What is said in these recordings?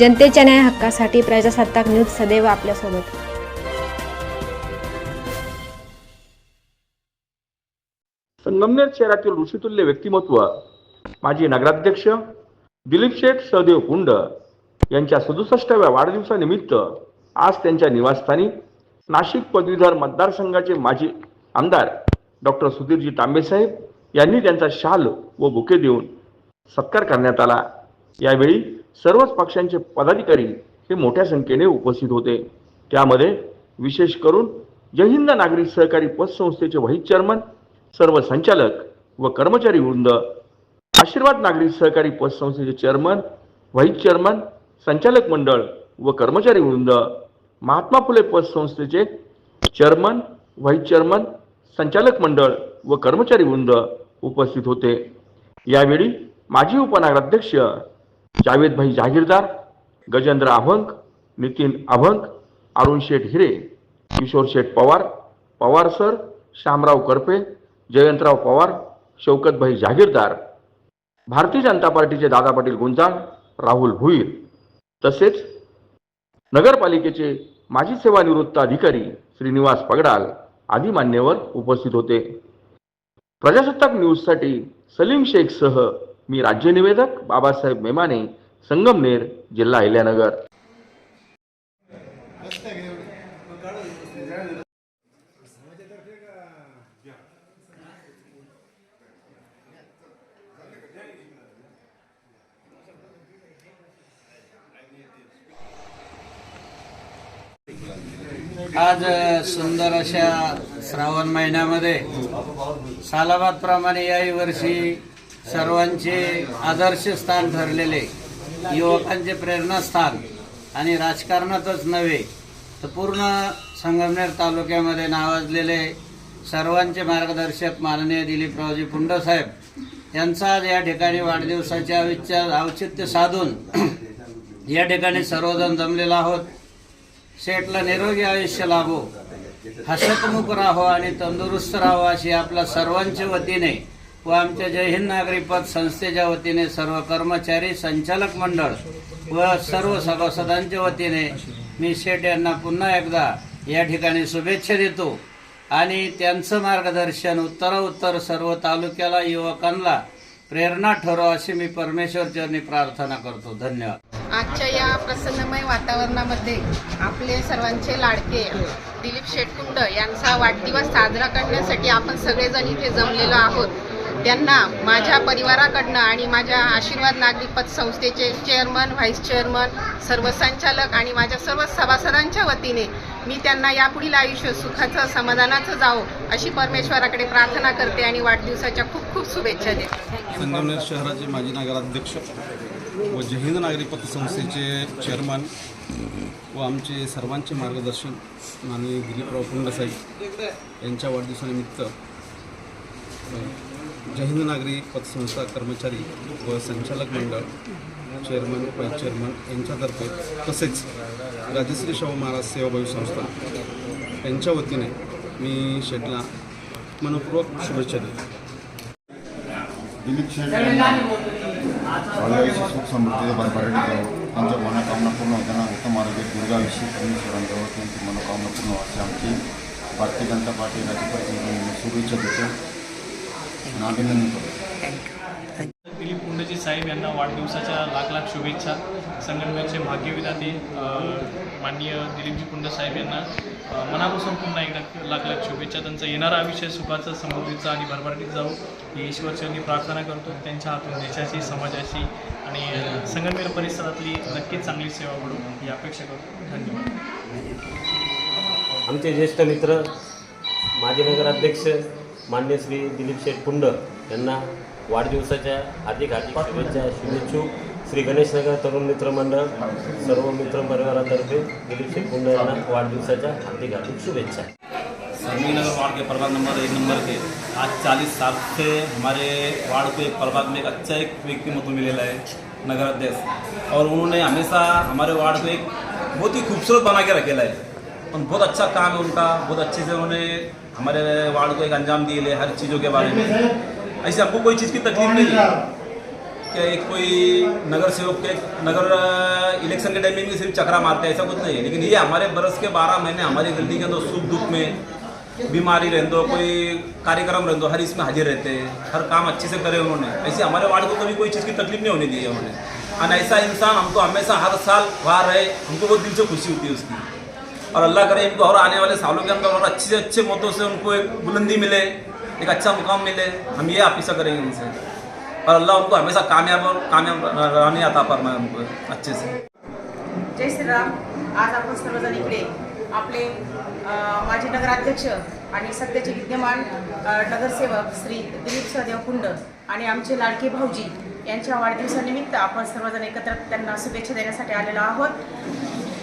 जनतेच्या न्याय हक्कासाठी प्रजासत्ताक न्यूज सदैव आपल्यासोबत. संगमनेर शहरातील ऋषितुल्य व्यक्तिमत्व माजी नगराध्यक्ष दिलीप शेठ सहदेव कुंड यांच्या सदुसष्टाव्या वाढदिवसानिमित्त आज त्यांच्या निवासस्थानी नाशिक पदवीधर मतदारसंघाचे माजी आमदार डॉक्टर सुधीरजी तांबेसाहेब यांनी त्यांचा शाल व बुके देऊन सत्कार करण्यात आला. यावेळी सर्वच पक्षांचे पदाधिकारी हे मोठ्या संख्येने उपस्थित होते. त्यामध्ये विशेष करून जय नागरी सहकारी पतसंस्थेचे व्हाईस चेअरमन सर्व संचालक व कर्मचारी वृंद आशीर्वाद नागरी सहकारी पतसंस्थेचे चेअरमन व्हाईस चेअरमन संचालक मंडळ व कर्मचारी वृंद महात्मा फुले पतसंस्थेचे चेअरमन व्हाईस चेअरमन संचालक मंडळ व कर्मचारी वृंद उपस्थित होते. यावेळी माजी उपनगराध्यक्ष जावेदभाई जहागीरदार गजेंद्र अभंक नितीन अभंक अरुण शेठ हिरे किशोर शेठ पवार पवार सर श्यामराव करपे जयंतराव पवार शौकतभाई जहागीरदार भारतीय जनता पार्टीचे दादा पाटील गुंजाळ राहुल भुईर. तसेच नगरपालिकेचे माजी सेवानिवृत्त अधिकारी श्रीनिवास पगडाल आदी मान्यवर उपस्थित होते. प्रजासत्ताक न्यूजसाठी सलीम शेखसह मी राज्य निवेदक बाबासाहेब मेमाने संगमनेर जिल्हा अहिल्यानगर. आज सुंदर अशा श्रावण महिन्यामध्ये सालाबाद प्रमाणे याही वर्षी सर्वांचे आदर्श स्थान ठरलेले युवकांचे प्रेरणास्थान आणि राजकारणातच नव्हे तर पूर्ण संगमनेर तालुक्यामध्ये नावाजलेले सर्वांचे मार्गदर्शक माननीय दिलीपरावजी पुंडसाहेब यांचा आज या ठिकाणी वाढदिवसाच्या विचार औचित्य साधून या ठिकाणी सर्वजण जमलेला आहोत. शेठला निरोगी आयुष्य लाभो हसतमुख राहो आणि तंदुरुस्त राहो अशी आपल्या सर्वांच्या वतीने व आमच्या जय हिंद नागरी पद संस्थेच्या वतीने सर्व कर्मचारी संचालक मंडळ व सर्व सभासदांच्या वतीने मी शेठ यांना पुन्हा एकदा या ठिकाणी शुभेच्छा देतो. आणि त्यांचं मार्गदर्शन उत्तरोत्तर सर्व तालुक्याला युवकांना प्रेरणा ठरो अशी मी परमेश्वर चरणी प्रार्थना करतो. धन्यवाद. आजच्या या प्रसन्नमय वातावरणामध्ये आपले सर्वांचे लाडके दिलीप शेटकुंड यांचा वाढदिवस साजरा करण्यासाठी आपण सगळेजण इथे जमलेलो आहोत. त्यांना माझ्या परिवाराकडनं आणि माझ्या आशीर्वाद नागरिक पतसंस्थेचे चेअरमन व्हाईस चेअरमन सर्व संचालक आणि माझ्या सर्व सभासदांच्या वतीने मी त्यांना यापुढील आयुष्य सुखाचं समाधानाचं जावं अशी परमेश्वराकडे प्रार्थना करते आणि वाढदिवसाच्या खूप खूप शुभेच्छा देते. संगमनेर शहराचे माजी नगराध्यक्ष व जहिंद नागरी पतसंस्थेचे चेअरमन व आमचे सर्वांचे मार्गदर्शन माननीय दिलीपराव पुंडसाहेब यांच्या वाढदिवसानिमित्त हिंद नागरी पतसंस्था कर्मचारी व संचालक मंडळ चेअरमन व्हाईस चेअरमन यांच्यातर्फे तसेच राजश्री शाहू महाराज सेवाभावी संस्था यांच्या वतीने मी शेटला मनपूर्वक शुभेच्छा देतो. दिलीप शेठ सुख समृद्धीचा भरभराटी त्यांच्या मनोकामना पूर्ण होताना उत्तम आरोग्य दुर्गाविषयी परमेश्वरांजवळ त्यांची मनोकामना पूर्ण व्हायची आमची भारतीय जनता पार्टी राज्यपाल शुभेच्छा देतो. अभिनंदन करतो दिलीप कुंडजी साहेब यांना वाढदिवसाच्या लाख लाख शुभेच्छा. संगमनेरचे भाग्यविधाते माननीय दिलीपजी पुंड साहेब यांना मनापासून पुन्हा एकदा लाख लाख शुभेच्छा. त्यांचा येणारा आयुष्य सुखाचा समृद्धीचा आणि भरभराटीत जाऊ ही ईश्वरचरणी प्रार्थना करतो. त्यांच्या हातून देशाची समाजाची आणि अ, संगमनेर परिसरातली नक्कीच चांगली सेवा घडू. ही अपेक्षा करतो. धन्यवाद. आमचे ज्येष्ठ मित्र माजी नगराध्यक्ष मान्य श्री दिलीप शेठ पुंड यांना वाढदिवसाच्या हार्दिक हार्दिक शुभेच्छा शुभेच्छुक श्री गणेशनगर तरुण मित्र मंडळ सर्व मित्र परिवारातर्फे दिलीप शेठ पुंड यांना वाढदिवसाच्या हार्दिक हार्दिक शुभेच्छा. सरमी नगर वार्ड के प्रभाग नंबर एक नंबर के. आज 40 साल से हमारे वार्ड को एक प्रभाग में एक अच्छा एक व्यक्तिमत्व मिलेला है नगर अध्यक्ष. और उन्होंने हमेशा हमारे वार्ड को एक बहुत ही खूबसूरत बना के रखेला है. बहुत अच्छा काम है उनका, बहुत अच्छे से उन्होंने हमारे वार्ड को एक अंजाम दिए हर चीज़ों के बारे में। ऐसे हमको कोई चीज़ की तकलीफ़ नहीं है? क्या एक कोई नगर सेवक के, नगर इलेक्शन के टाइम में सिर्फ़ चक्रा मारते हैं? ऐसा कुछ नहीं है। लेकिन ये हमारे बरस के बारह महीने हमारी गलती के अंदर सुख दुख में बीमारी रहने दो कोई कार्यक्रम रहने दो हर इसमें हाजिर रहते हैं। हर काम अच्छे से करे उन्होंने। ऐसे हमारे वार्ड को कभी कोई चीज़ की तकलीफ़ नहीं होने दी है उन्होंने। और ऐसा इंसान हमको हमेशा हर साल वहाँ रहे, हमको बहुत दिल से खुशी होती है उसकी। और अल्लाह करे इनको और आने वाले सालों के अंदर और अच्छे से अच्छे मौतों से उनको एक बुलंदी मिले एक अच्छा मुकाम मिले हम ये अपेक्षा करेंगे उनसे। और अल्लाह उनको हमेशा कामयाब और कामयाब रहने आता फरमाए उनको अच्छे से। जय श्रीराम आज आपण सर्वजण इकडे आपले माजी नगराध्यक्ष आणि सध्याचे विद्यमान नगरसेवक श्री दिलीप सहदेव कुंड आणि आमचे लाडके भाऊजी यांच्या वाढदिवसानिमित्त आपण सर्वजण एकत्र त्यांना शुभेच्छा देण्यासाठी आलेलो आहोत.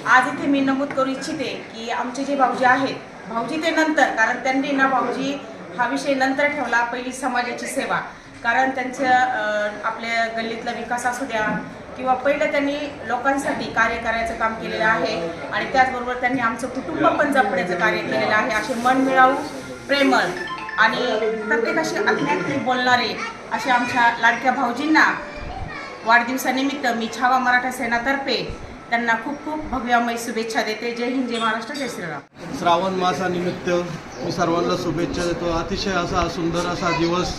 आज इथे मी नमूद करू इच्छिते की आमचे जे भाऊजी आहेत भाऊजी ते नंतर कारण त्यांनी ना भाऊजी हा विषय नंतर ठेवला पहिली समाजाची सेवा. कारण त्यांच्या आपल्या गल्लीतला विकास असू द्या किंवा पहिलं त्यांनी लोकांसाठी कार्य करायचं काम केलेलं आहे आणि त्याचबरोबर त्यांनी आमचं कुटुंब पण जपण्याचं कार्य केलेलं आहे. असे मन मिळावू प्रेमळ आणि प्रत्येकाशी अज्ञातली बोलणारे असे आमच्या लाडक्या भाऊजींना वाढदिवसानिमित्त मी छावा मराठा सेनातर्फे त्यांना खूप खूप भव्यामय शुभेच्छा देते. जय हिंद जय महाराष्ट्र जय श्रीराम. श्रावण मासानिमित्त मी सर्वांना शुभेच्छा देतो. अतिशय असा सुंदर असा दिवस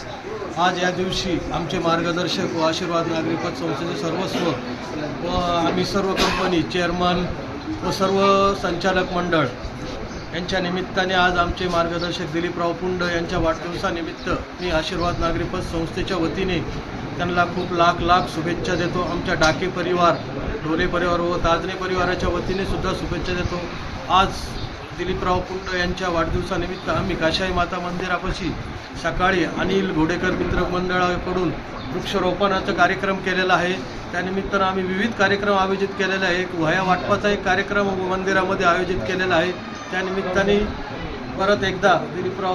आज या दिवशी आमचे मार्गदर्शक व आशीर्वाद नागरिकत्व संस्थेचे सर्वस्व व आम्ही सर्व कंपनी चेअरमन व सर्व संचालक मंडळ यांच्या निमित्ताने आज आमचे मार्गदर्शक दिलीपराव पुंड यांच्या वाढदिवसानिमित्त मी आशीर्वाद नागरिकत्व संस्थेच्या वतीने त्यांना खूप लाख लाख शुभेच्छा देतो. आमच्या डाके परिवार ढोले परिवार व ताजने परिवाराच्या वतीने सुद्धा शुभेच्छा देतो. आज दिलीपराव पुंड यांच्या वाढदिवसानिमित्त आम्ही काशाई माता मंदिरापाशी सकाळी अनिल घोडेकर मित्र मंडळाकडून वृक्षरोपणाचा कार्यक्रम केलेला आहे. त्यानिमित्तानं आम्ही विविध कार्यक्रम आयोजित केलेले आहे एक वह्या वाटपाचा एक कार्यक्रम मंदिरामध्ये आयोजित केलेला आहे. त्यानिमित्ताने परत एकदा दिलीपराव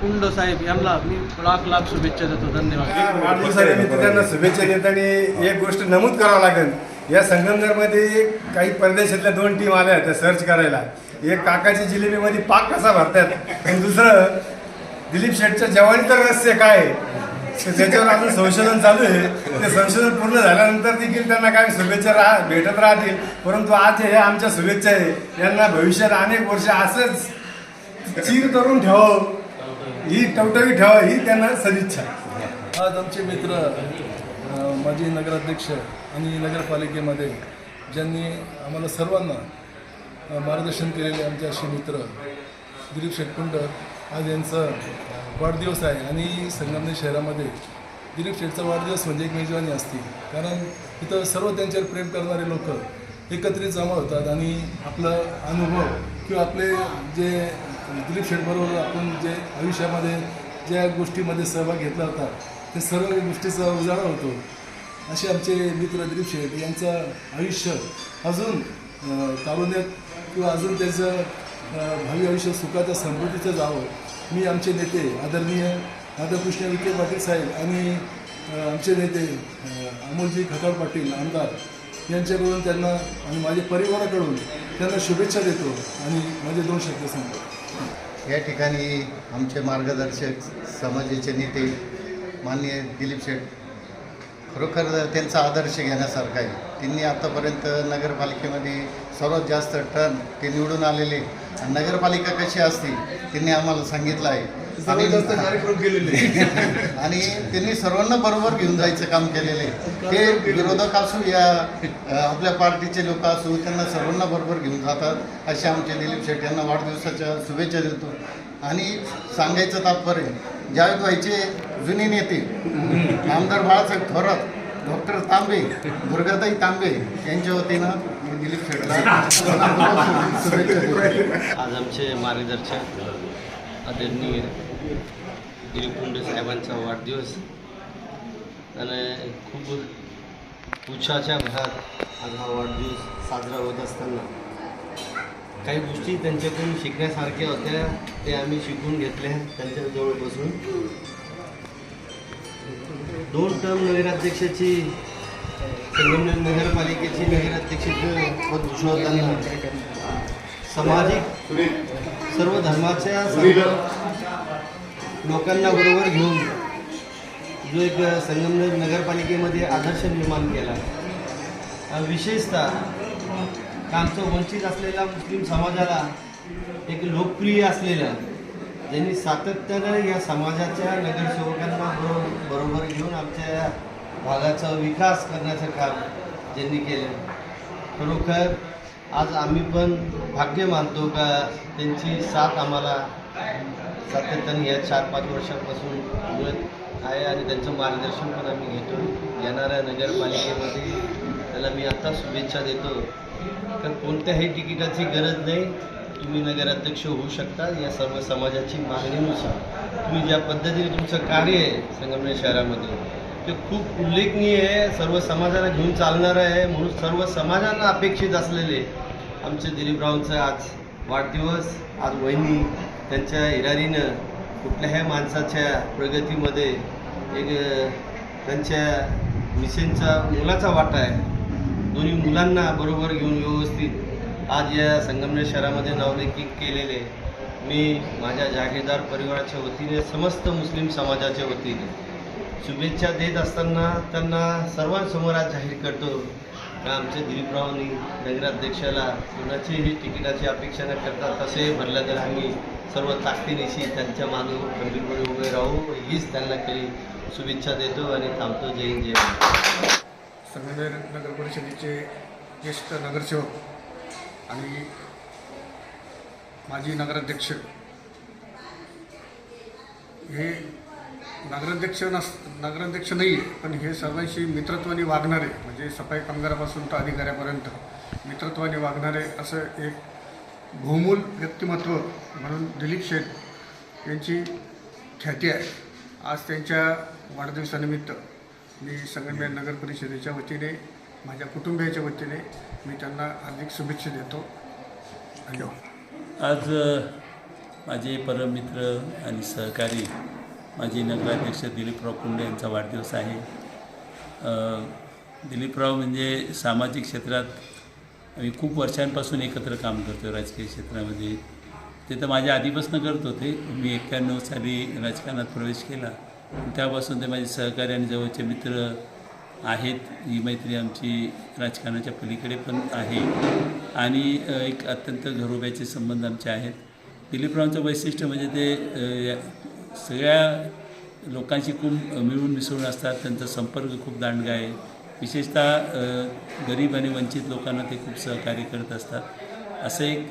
कुंड साहेब यांना मी लाख लाख शुभेच्छा देतो. धन्यवाद. वाढदिवसानिमित्त त्यांना शुभेच्छा देताना एक गोष्ट नमूद करावं लागेल. या संगमनेरमध्ये काही परदेशातल्या दोन टीम आल्या त्या सर्च करायला. एक काकाची जिलेबीमध्ये पाक कसा भरतात आणि दुसरं दिलीप शेठच्या जवानी तर रहस्य काय त्याच्यावर अजून संशोधन चालू आहे. ते संशोधन पूर्ण झाल्यानंतर देखील त्यांना काय शुभेच्छा राह भेटत राहतील. परंतु आज हे आमच्या शुभेच्छा आहे. यांना भविष्यात अनेक वर्ष असंच चीर करून ठेवावं. ही टवटवी ठेवा ही त्यांना सदिच्छा. आज आमचे मित्र माजी नगराध्यक्ष आणि नगरपालिकेमध्ये ज्यांनी आम्हाला सर्वांना मार्गदर्शन केलेले आमचे असे मित्र दिलीप शेटकुंड आज यांचा वाढदिवस आहे. आणि संगमनेर शहरामध्ये दिलीप शेठचा वाढदिवस म्हणजे एक मेजवानी असते. कारण इथं सर्व त्यांच्यावर प्रेम करणारे लोक एकत्रित जमा होतात आणि आपलं अनुभव किंवा आपले जे दिलीप शेठबरोबर आपण जे आयुष्यामध्ये ज्या गोष्टीमध्ये सहभाग घेतला होता ते सर्व गोष्टीचा उजाळा होतो. असे आमचे मित्र दिलीप शेठ यांचं आयुष्य अजून तारुण्यात किंवा अजून त्याचं भावी आयुष्य सुखाचं समृद्धीचं जावं. मी आमचे नेते आदरणीय राधाकृष्ण विखे पाटील साहेब आणि आमचे नेते अमोलजी खताळ पाटील आमदार यांच्याकडून त्यांना आणि माझ्या परिवाराकडून त्यांना शुभेच्छा देतो आणि माझे दोन शब्द सांगतो. या ठिकाणी आमचे मार्गदर्शक समाजाचे नेते माननीय दिलीप शेठ खरोखर त्यांचा आदर्श घेण्यासारखा आहे. त्यांनी आतापर्यंत नगरपालिकेमध्ये सर्वात जास्त टर्न ते निवडून आलेले आणि नगरपालिका कशी असते त्यांनी आम्हाला सांगितलं आहे. आणि कार्यक्रम केलेले आणि त्यांनी सर्वांना बरोबर घेऊन जायचं काम केलेलं आहे. ते विरोधक असू या आपल्या पार्टीचे लोक असू त्यांना सर्वांना बरोबर घेऊन जातात असे आमचे दिलीप शेठ यांना वाढदिवसाच्या शुभेच्छा देतो. आणि सांगायचं तात्पर्य जावेद व्हायचे जुने नेते आमदार बाळासाहेब थोरात डॉक्टर तांबे दुर्गाताई तांबे यांच्या वतीनं मी दिलीप शेठला आज आमचे मार्गदर्शक आदरणीय दिलीप कुंडे साहेबांचा वाढदिवस आणि खूप उत्साहाच्या भरात आज हा वाढदिवस साजरा होत असताना काही गोष्टी त्यांच्याकडून शिकण्यासारख्या होत्या ते आम्ही शिकून घेतल्या त्यांच्याजवळ बसून. दोन टर्म नगराध्यक्षाची संगमनेर नगरपालिकेची नगराध्यक्षाचं पद भूषवताना सामाजिक सर्व धर्माच्या लोकांना बरोबर घेऊन जो एक संगमनेर नगरपालिकेमध्ये आदर्श निर्माण केला. विशेषतः का आमचं वंचित असलेल्या मुस्लिम समाजाला एक लोकप्रिय असलेलं ज्यांनी सातत्यानं या समाजाच्या नगरसेवकांना बरोबर बरोबर घेऊन आमच्या भागाचा विकास करण्याचं काम ज्यांनी केलं. खरोखर आज आम्ही पण भाग्य मानतो का त्यांची साथ आम्हाला सातत्याने या चार पाच वर्षापासून मिळत आहे आणि त्यांचं मार्गदर्शन पण आम्ही घेतो. येणाऱ्या नगरपालिकेमध्ये त्याला मी आत्ता शुभेच्छा देतो. तर कोणत्याही तिकिटाची गरज नाही. तुम्ही नगराध्यक्ष होऊ शकता. या सर्व समाजाची मागणीनुसार तुम्ही ज्या पद्धतीने तुमचं कार्य आहे संगमनेर शहरामध्ये ते खूप उल्लेखनीय आहे. सर्व समाजाला घेऊन चालणारं आहे. म्हणून सर्व समाजांना अपेक्षित असलेले आमचे दिलीपरावांचं आज वाढदिवस आज वहिनी त्यांच्या इरारीनं कुठल्याही माणसाच्या प्रगतीमध्ये एक त्यांच्या मिशनचा मुलाचा वाटा आहे. दोन्ही मुलांना बरोबर घेऊन व्यवस्थित आज या संगमनेर शहरामध्ये नावलौकिक केलेले मी माझ्या जागीरदार परिवाराच्या वतीने समस्त मुस्लिम समाजाच्या वतीने शुभेच्छा देत असताना त्यांना सर्वांसमोर आज जाहीर करतो आमच्या दिलीपरावांनी नगराध्यक्षाला कोणाचीही तिकिटाची अपेक्षा न करता तसे भरलं तर आम्ही सर्व ताकदीनिशी त्यांच्या मागून खंबीरपणे उभे राहू हीच त्यांना केली शुभेच्छा देतो आणि थांबतो. जय हिंद जय संगमेर नगर परिषदेचे ज्येष्ठ नगरसेवक आणि माजी नगराध्यक्ष. हे नगराध्यक्ष नस नगराध्यक्ष नाही आहे पण हे सर्वांशी मित्रत्वाने वागणारे म्हणजे सफाई कामगारापासून तर अधिकाऱ्यापर्यंत मित्रत्वाने वागणारे असं एक बहुमूल व्यक्तिमत्व म्हणून दिलीप शेठ यांची ख्याती आहे. आज त्यांच्या वाढदिवसानिमित्त मी संगमनेर नगर परिषदेच्या वतीने माझ्या कुटुंबियाच्या वतीने मी त्यांना हार्दिक शुभेच्छा देतो. धन्यवाद आज माझे परममित्र आणि सहकारी माजी नगराध्यक्ष दिलीपराव कुंडे यांचा वाढदिवस आहे. दिलीपराव म्हणजे सामाजिक क्षेत्रात आम्ही खूप वर्षांपासून एकत्र काम करतो राजकीय क्षेत्रामध्ये. ते तर माझ्या आधीपासून करत होते. मी एक्क्याण्णव साली राजकारणात प्रवेश केला. त्यापासून ते माझे सहकारी आणि जवळचे मित्र आहेत. ही मैत्री आमची राजकारणाच्या पलीकडे पण आहे. आणि एक अत्यंत घरोब्याचे संबंध आमचे आहेत. दिलीपरावांचं वैशिष्ट्य म्हणजे ते या- सगळ्या लोकांशी खूप मिळून मिसळून असतात. त्यांचा संपर्क खूप दांडगा आहे. विशेषतः गरीब आणि वंचित लोकांना ते खूप सहकार्य करत असतात. असं एक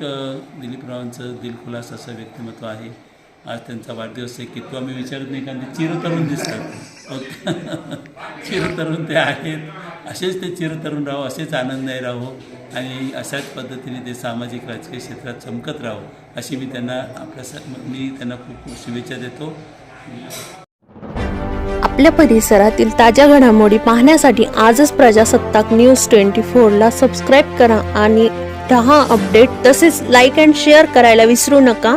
दिलीपरावांचं दिलखुलास असं व्यक्तिमत्व आहे. आज त्यांचा वाढदिवस आहे की तो आम्ही विचारत नाही कारण ते चिरतरुण दिसतात. चिरतरुण ते आहेत. असेच ते चिरतरुण राहो असेच आनंददायी राहो आणि अशाच पद्धतीने ते सामाजिक राजकीय क्षेत्रात चमकत राहो अशी मी त्यांना आपल्या मी त्यांना खूप खूप शुभेच्छा देतो. आपल्या परिसरातील ताज्या घडामोडी पाहण्यासाठी आजच प्रजासत्ताक न्यूज ट्वेंटी फोरला सबस्क्राईब करा आणि दहा अपडेट. तसेच लाईक अँड शेअर करायला विसरू नका.